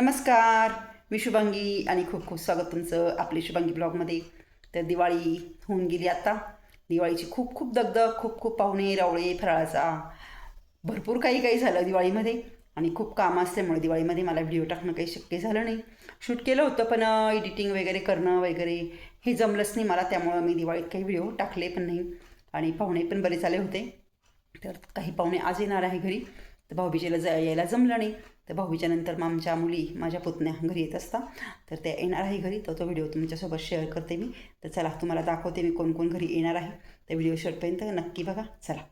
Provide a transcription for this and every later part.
नमस्कार मी शुभांगी आणि खूप खूप स्वागत तुमचं आपली शुभांगी ब्लॉगमध्ये. तर दिवाळी होऊन गेली आता. दिवाळीची खूप खूप दगदग खूप खूप पाहुणे रावळे फराळाचा भरपूर काही काही झालं दिवाळीमध्ये. आणि खूप काम असल्यामुळे दिवाळीमध्ये मला व्हिडिओ टाकणं काही शक्य झालं नाही. शूट केलं होतं पण एडिटिंग वगैरे करणं वगैरे हे जमलंच नाही मला. त्यामुळं मी दिवाळीत काही व्हिडिओ टाकले पण नाही. आणि पाहुणे पण बरेच आले होते. तर काही पाहुणे आज येणार आहे घरी. तर भाऊबीजेला जा यायला जमलं नाही. तर भाऊबीच्या नंतर मग आमच्या मुली माझ्या पुतण्या घरी येत असता. तर त्या येणार आहे घरी. तर तो व्हिडिओ तुमच्यासोबत शेअर करते मी. तर चला तुम्हाला दाखवते मी कोण कोण घरी येणार आहे. तर व्हिडिओ शेवटपर्यंत नक्की बघा. चला.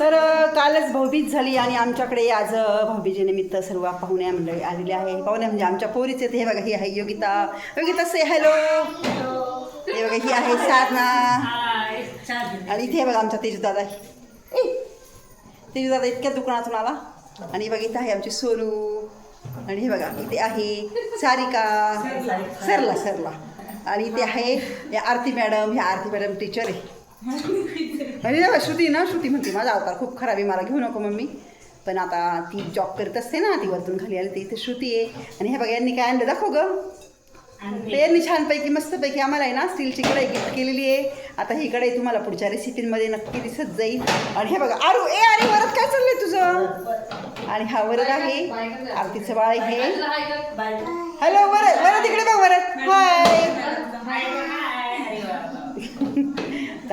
तर कालच भाऊबीज झाली आणि आमच्याकडे आज भाऊबीजेनिमित्त सर्व पाहुण्या मंडळी आलेले आहे. पाहुण्या म्हणजे आमच्या पोरीचे हे बघा ही आहे योगिता. योगिता से हॅलो हे बघा ही आहे साधना. आणि इथे बघा आमचा तेजदादा. ते दादा इतक्या दुकानातून आला. आणि बघा इथं आहे आमची सोनू. आणि हे बघा इथे आहे सारिका. सरला सरला. आणि इथे आहे या आरती मॅडम ह्या आरती मॅडम टीचर आहे. म्हणजे श्रुती ना श्रुती म्हणते माझा अवतार खूप खराब आहे मला घेऊ नको मम्मी. पण आता ती जॉब करत असते ना ती वरतून खाली आली ती इथे श्रुती आहे. आणि हे बघा यांनी काय आणलं? दाखव गं. यांनी छानपैकी मस्तपैकी आम्हाला आहे ना स्टीलची कढाई गिफ्ट केलेली आहे. आता ही कढाई तुम्हाला पुढच्या रेसिपीमध्ये नक्की दिसत जाईल. आणि हे बघा आरू ए अरे वरत काय चाललंय तुझं? आणि हा वरद आहे. आरतीचं बाळ आहे. हे हॅलो वरद वरद इकडे बघ वरद. हाय.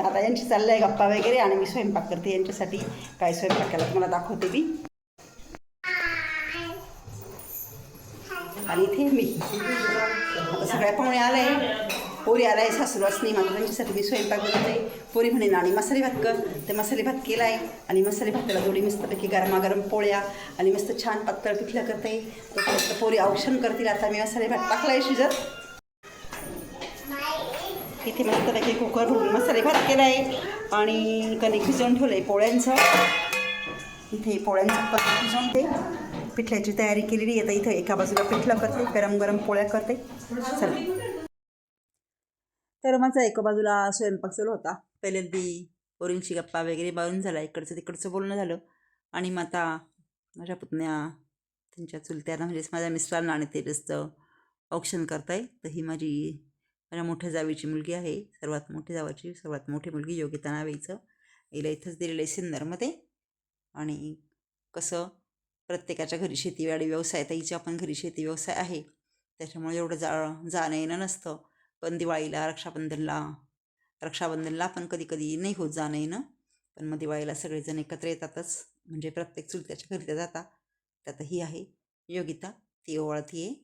आता यांची चाललंय गप्पा वगैरे आणि मी स्वयंपाक करते यांच्यासाठी. काय स्वयंपाक केला तुम्हाला दाखवते मी. आणि इथे मी. सगळ्या पाहुणे आले पोरी आलाय सासू असणे माझं त्यांच्यासाठी मी स्वयंपाक बनवते. पोरी म्हणे आणि मसाले भात कर. ते मसाले भात केला आहे आणि मसाले भाताला जोडी मस्तपैकी गरमागरम पोळ्या आणि मस्त छान पातळ पिठलं करते. फक्त पोरी औक्षण करतील. आता मी मसाले भात टाकलाय शिजत. इथे मस्तपैकी कुकर भरून मसाले भात केला आहे आणि कणिक भिजवून ठेवलं आहे पोळ्यांचं. इथे पोळ्यांचं कणिक भिजवून ते पिठल्याची तयारी केलेली आहे. आता इथं एका बाजूला पिठलं करते गरम गरम पोळ्या करते. चला. तर माझा एका बाजूला स्वयंपाक चालू होता. पहिल्यांदी पोरींची गप्पा वगैरे बाळून झाला. इकडचं तिकडचं बोलणं झालं. आणि मग आता माझ्या पुतण्या त्यांच्या चुलत्यांना म्हणजेच माझ्या मिस्टरांना आणि ते रस्तं औक्षण करताय. तर ही माझी माझ्या मोठ्या जावीची मुलगी आहे. सर्वात मोठी जावाची सर्वात मोठी मुलगी योगिता नावेचं हिला इथंच दिलेलं आहे सिन्नरमध्ये. आणि कसं प्रत्येकाच्या घरी शेतीवाडी व्यवसाय तर हिच्या पण घरी शेती व्यवसाय आहे. त्याच्यामुळे एवढं जा जाणं येणं नसतं. पण दिवाळीला रक्षाबंधनला रक्षाबंधनला पण कधी कधी नाही होत जाणं येणं. पण मग दिवाळीला सगळेजण एकत्र येतातच. म्हणजे प्रत्येक चुलत्याच्या घरी त्या जाता. त्यात ही आहे. योगिता ती ओळखती आहे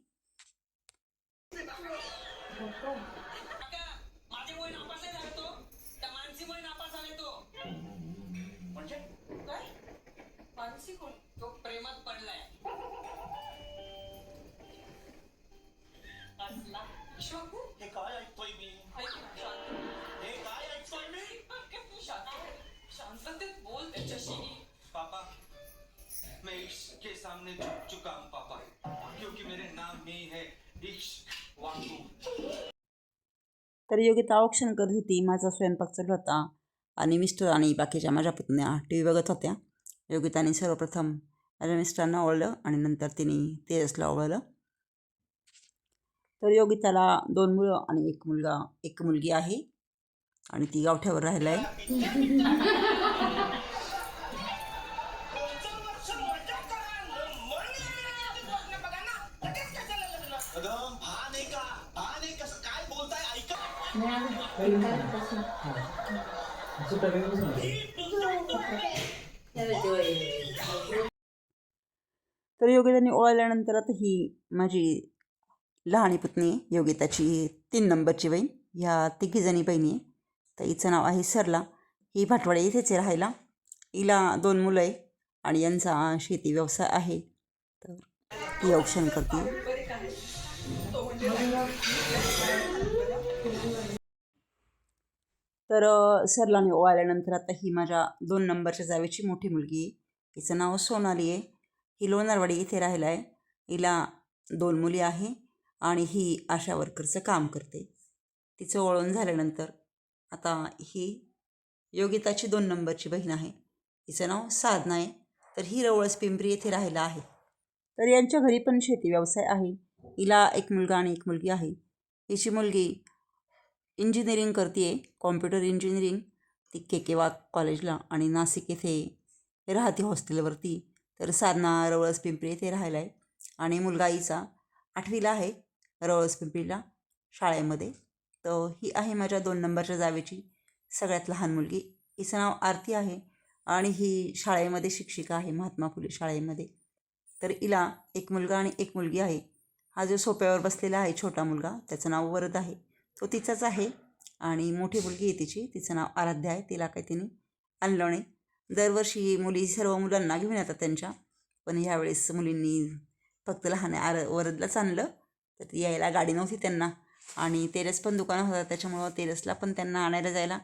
तो. त्या तो प्रेमात पडलाय. असला. शोकू? हे काय ऐकतोय मी? ऐक ना, शांत. हे काय ऐकतोय मी? शांत शांततेत बोल त्याच्याशी पापा मैं इश्क के सामने झुक चुका हूँ पापा. क्योंकि मेरे नाम में है इश्क वाकू. तर योगिता औक्षण करत होती. माझा स्वयंपाक चालू होता. आणि मिस्टर आणि बाकीच्या माझ्या पुतण्या टी व्ही बघत होत्या. योगिताने सर्वप्रथम मिस्टरांना ओळलं आणि नंतर तिने तेजसला ओळलं तर योगिताला दोन मुलं आणि एक मुलगा एक मुलगी आहे आणि ती गावठ्यावर राहिला आहे काय बोलताय ऐका तर योगिताने ओळखल्यानंतर आता ही माझी लहानी पत्नी आहे. योगिताची तीन नंबरची बहीण. ह्या तिघीजणी बहिणी आहे. तर हिचं नाव आहे सरला. ही भाटवाडे इथेच राहायला. हिला दोन मुलं आहे आणि यांचा शेती व्यवसाय आहे. तर ती औक्षण करते. तर सरला सरलाने ओवाळल्यानंतर आता ही माझ्या दोन नंबरच्या जावेची मोठी मुलगी आहे. हिचं नाव सोनाली आहे. ही लोणारवाडी इथे राहिला आहे. हिला दोन मुली आहे आणि ही आशा वर्करचं काम करते. तिचं ओळून झाल्यानंतर आता ही योगिताची दोन नंबरची बहीण आहे. हिचं नाव साधना आहे. तर ही रवळस पिंपरी येथे राहिला आहे. तर यांच्या घरी पण शेती व्यवसाय आहे. हिला एक मुलगा आणि एक मुलगी आहे. हिची मुलगी इंजिनिअरिंग करते आहे. Computer engineering. ती के के वाघ कॉलेजला आणि नाशिक येथे राहते हॉस्टेलवरती. तर साधना रवळस पिंपरी येथे राहायला आहे. आणि मुलगा हिचा आठवीला आहे रवळस पिंपरीला शाळेमध्ये. तर ही आहे माझ्या दोन नंबरच्या जावेची सगळ्यात लहान मुलगी. हिचं नाव आरती आहे आणि ही शाळेमध्ये शिक्षिका आहे महात्मा फुले शाळेमध्ये. तर हिला एक मुलगा आणि एक मुलगी आहे. हा जो सोप्यावर बसलेला आहे छोटा मुलगा त्याचं नाव वरद आहे. तो तिचाच आहे आणि मोठी मुलगी आहे तिची. तिचं नाव आराध्या आहे. तिला काही तिने आणलं नाही. दरवर्षी मुली सर्व मुलांना घेऊन येतात त्यांच्या. पण ह्यावेळेस मुलींनी फक्त लहान आर वरदलाच आणलं. तर ती यायला गाडी नव्हती त्यांना. आणि तेरस पण दुकानं होतात त्याच्यामुळं तेरसला पण त्यांना आणायला जायला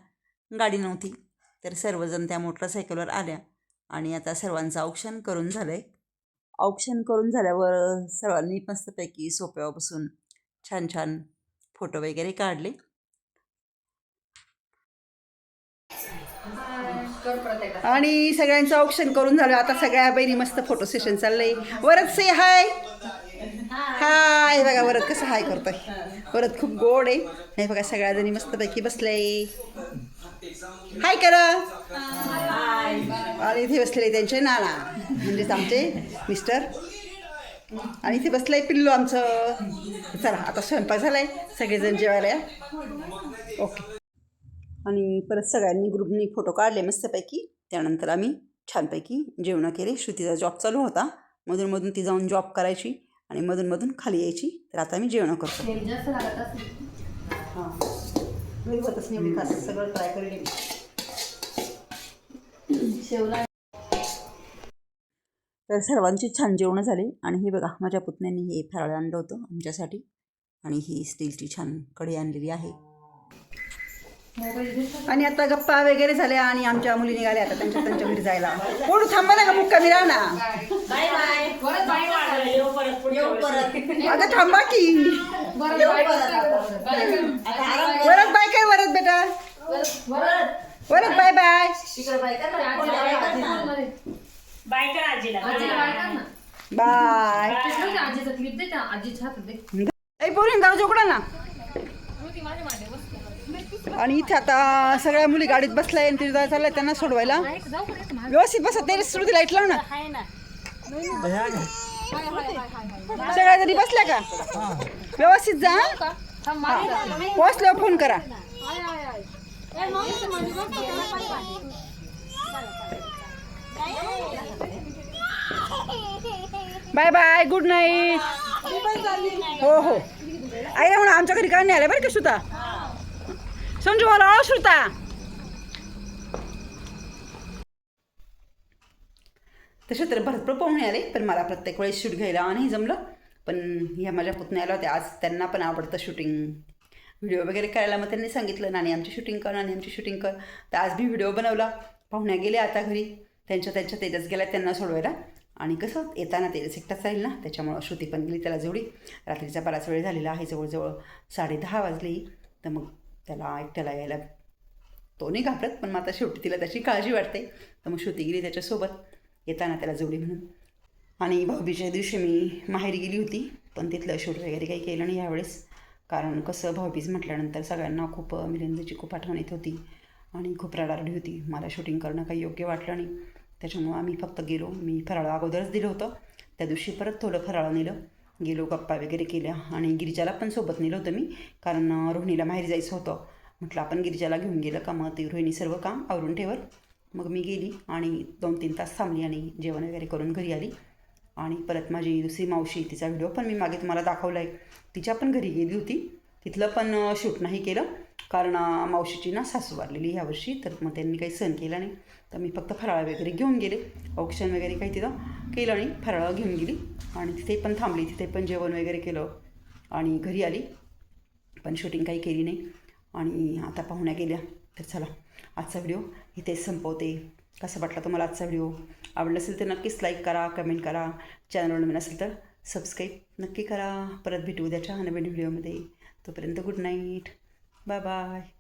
गाडी नव्हती. तर सर्वजण त्या मोटरसायकलवर आल्या. आणि आता सर्वांचं औक्षण करून झालं आहे औक्षण करून झाल्यावर सर्वांनी मस्तपैकी सोप्यावर बसून छान छान फोटो वगैरे काढले. आणि सगळ्यांचं ऑप्शन करून झालं. आता सगळ्या बहिणी मस्त फोटो सेशन चाललंय. वरद से हाय हाय बघा वरद कसं हाय करतोय. वरद खूप गोड आहे. हे बघा सगळ्या जणी मस्तपैकी बसलंय. हाय करा. आणि इथे बसलेले त्यांचे नाना. म्हणजेच आमचे मिस्टर. आणि इथे बसलंय पिल्लू आमचं. चला आता स्वयंपाक झालाय. सगळेजण जेवायला या. ओके. आणि परत सगळ्यांनी ग्रुपनी फोटो काढले मस्तपैकी. त्यानंतर आम्ही छानपैकी जेवणं केले. श्रुतीचा जॉब चालू होता. मधूनमधून ती जाऊन जॉब करायची आणि मधूनमधून खाली यायची. तर आता आम्ही जेवणं करतो. हां. घरी होतच नाही सगळं ट्राय करेल तर सर्वांची छान जेवणं झाली. आणि हे बघा माझ्या पुतण्यानी हे फराळ आणलं होतं आमच्यासाठी. आणि ही स्टीलची छान कढई आणलेली आहे. आणि आता गप्पा वगैरे झाल्या आणि आमच्या मुली निघाल्या आता त्यांच्या त्यांच्या घरी जायला. कोण थांबा ना का मुक्कामी राहा ना अगं थांबा की. वरद बाय काय वरद बेटा? Varad bye bye. बायकर आजीला. बाय आजीचं क्लिप दे त्या आजीच्या हातात दे ऐ पोरी दरवाजा उघडा ना. आणि इथे आता सगळ्या मुली गाडीत बसलाय आणि तिथे चाललाय त्यांना सोडवायला. व्यवस्थित बसा ते श्रुती लाइट लाव ना. सगळ्या जणी बसल्या का? व्यवस्थित जा पोहोचल्यावर फोन करा. बाय बाय गुड नाईट हो हो. आईला म्हणून आमच्या घरी काय नाही आलं बरं का श्रुता? समजू मला अ श्रुता. तसे तर भरपूर पाहुणे आले पण मला प्रत्येक वेळेस शूट घ्यायला नाही जमलं. पण ह्या माझ्या पुतण्याला होत्या आज त्यांना पण आवडतं शूटिंग व्हिडिओ वगैरे करायला मग त्यांनी सांगितलं नाणी आमची शूटिंग कर नाणी आमची शूटिंग कर. तर आज मी व्हिडिओ बनवला. पाहुण्या गेले आता घरी. त्यांच्या त्यांच्या तेजस गेल्या त्यांना सोडवायला. आणि कसं येताना तेजस एकटाच राहील ना त्याच्यामुळं श्रुती पण गेली त्याला जोडी. रात्रीचा बराच वेळ झालेला आहे जवळजवळ साडे दहा तर मग त्याला एकट्याला यायला तो नाही घाबरत पण मग आता शेवटी तिला त्याची काळजी वाटते. तर मग श्रुती गेली त्याच्यासोबत. येताना त्याला जोडी म्हणून. आणि भाऊबीच्या दिवशी मी माहेरी गेली होती पण तिथलं शूट वगैरे काही केलं नाही यावेळेस. कारण कसं भाऊबीज म्हटल्यानंतर सगळ्यांना खूप मिलिंदची खूप आठवण येत होती. आणि खूप रडारडी होती. मला शूटिंग करणं काही योग्य वाटलं नाही. त्याच्यामुळं आम्ही फक्त गेलो. मी फराळ अगोदरच दिलं होतं. त्या दिवशी परत थोडं फराळ नेलं गेलो गप्पा वगैरे केल्या आणि गिरिजाला पण सोबत नेलं होतं मी. कारण रोहिणीला माहेर जायचं होतं. म्हटलं आपण गिरिजाला घेऊन गेलं का? मग ते रोहिणी सर्व काम आवरून ठेवल मग मी गेली आणि दोन तीन तास थांबली आणि जेवण वगैरे करून घरी आली. आणि परत माझी दुसरी मावशी तिचा व्हिडिओ पण मी मागे तुम्हाला दाखवला आहे तिच्या पण घरी गेली होती. तिथलं पण शूट नाही केलं. कारण मावशीची ना सासू वारलेली ह्या वर्षी तर मग त्यांनी काही सण केला नाही. तर मी फक्त फराळ वगैरे घेऊन गेले. औक्षण वगैरे काही तिथं केलं नाही. फराळ घेऊन गेली. आणि तिथे पण थांबली. तिथे पण जेवण वगैरे केलं. आणि घरी आली. पण शूटिंग काही केली नाही. आणि आता पाहुण्या गेल्या. तर चला आजचा व्हिडिओ इथेच संपवते. कसा वाटला तुम्हाला आजचा व्हिडिओ आवडला असेल तर नक्कीच लाईक करा कमेंट करा. चॅनलवर नवीन असेल तर सबस्क्राईब नक्की करा. परत भेटू उद्याच्या नवीन व्हिडिओमध्ये तोपर्यंत गुड नाईट बाय बाय